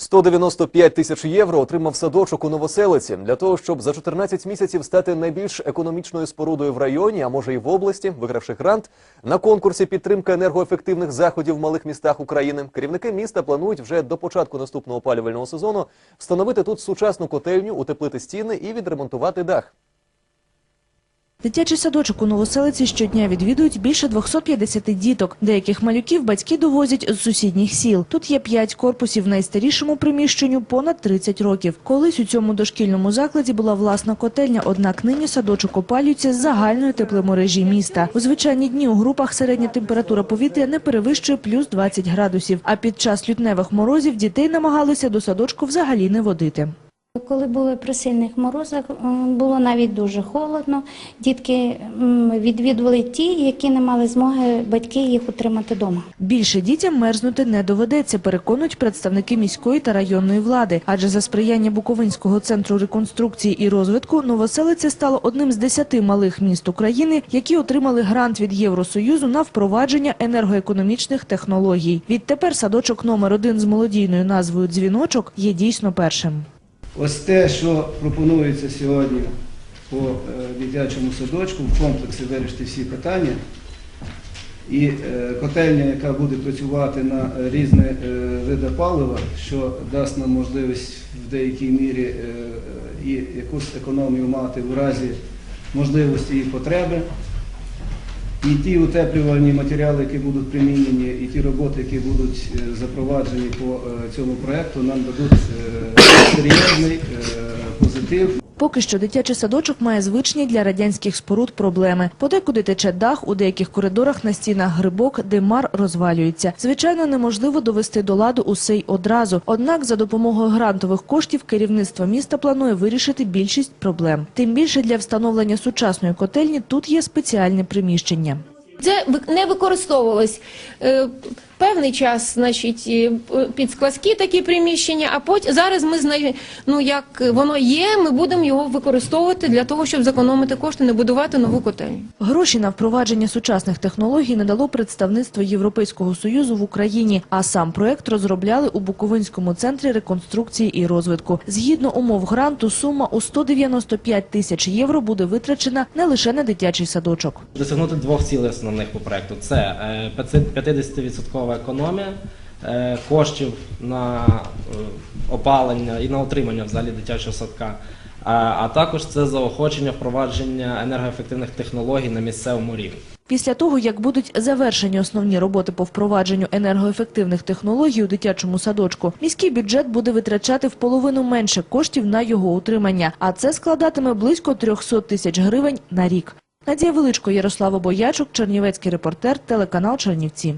195 тисяч євро отримав садочок у Новоселиці для того, щоб за 14 місяців стати найбільш економічною спорудою в районі, а може і в області, вигравши грант на конкурсі підтримка енергоефективних заходів в малих містах України. Керівники міста планують вже до початку наступного опалювального сезону встановити тут сучасну котельню, утеплити стіни і відремонтувати дах. Дитячий садочок у Новоселиці щодня відвідують більше 250 діток. Деяких малюків батьки довозять з сусідніх сіл. Тут є п'ять корпусів в найстарішому приміщенню понад 30 років. Колись у цьому дошкільному закладі була власна котельня, однак нині садочок опалюється з загальної тепломережі міста. У звичайні дні у групах середня температура повітря не перевищує плюс 20 градусів. А під час лютневих морозів дітей намагалися до садочку взагалі не водити. Коли були при сильних морозах, було навіть дуже холодно. Дітки відвідували ті, які не мали змоги батьки їх утримати вдома. Більше дітям мерзнути не доведеться, переконують представники міської та районної влади. Адже за сприяння Буковинського центру реконструкції і розвитку Новоселиця стало одним з десяти малих міст України, які отримали грант від Євросоюзу на впровадження енергоекономічних технологій. Відтепер садочок номер один з молодійною назвою Дзвіночок є дійсно першим. Ось те, що пропонується сьогодні по е, дитячому садочку, в комплексі вирішити всі питання. І е, котельня, яка буде працювати на різні е, види палива, що дасть нам можливість в деякій мірі і якусь економію мати в разі можливості і потреби. І ті утеплювальні матеріали, які будуть примінені, і ті роботи, які будуть е, запроваджені по е, цьому проєкту, нам дадуть е, серйозний позитив Поки що дитячий садочок має звичні для радянських споруд проблеми. Подекуди тече дах, у деяких коридорах на стінах грибок, димар розвалюється. Звичайно, неможливо довести до ладу усе й одразу. Однак за допомогою грантових коштів керівництво міста планує вирішити більшість проблем. Тим більше для встановлення сучасної котельні тут є спеціальне приміщення. Це не використовувалось е, певний час, значить, е, під складські такі приміщення. А потім зараз ми знає, ну як воно є, ми будемо його використовувати для того, щоб зекономити кошти, не будувати нову котельню. Гроші на впровадження сучасних технологій надало представництво Європейського союзу в Україні, а сам проект розробляли у Буковинському центрі реконструкції і розвитку. Згідно умов гранту, сума у 195 тисяч євро буде витрачена не лише на дитячий садочок. Досягнути двох цілей основних по проекту це е, 50% тимчасова економія е, коштів на е, опалення і на отримання взагалі дитячого садка, а, а також це заохочення впровадження енергоефективних технологій на місцевому рівні. Після того, як будуть завершені основні роботи по впровадженню енергоефективних технологій у дитячому садочку, міський бюджет буде витрачати в половину менше коштів на його утримання, а це складатиме близько 300 тисяч гривень на рік. Надія Величко, Ярослава Боячук, Чернівецький репортер, телеканал Чернівці.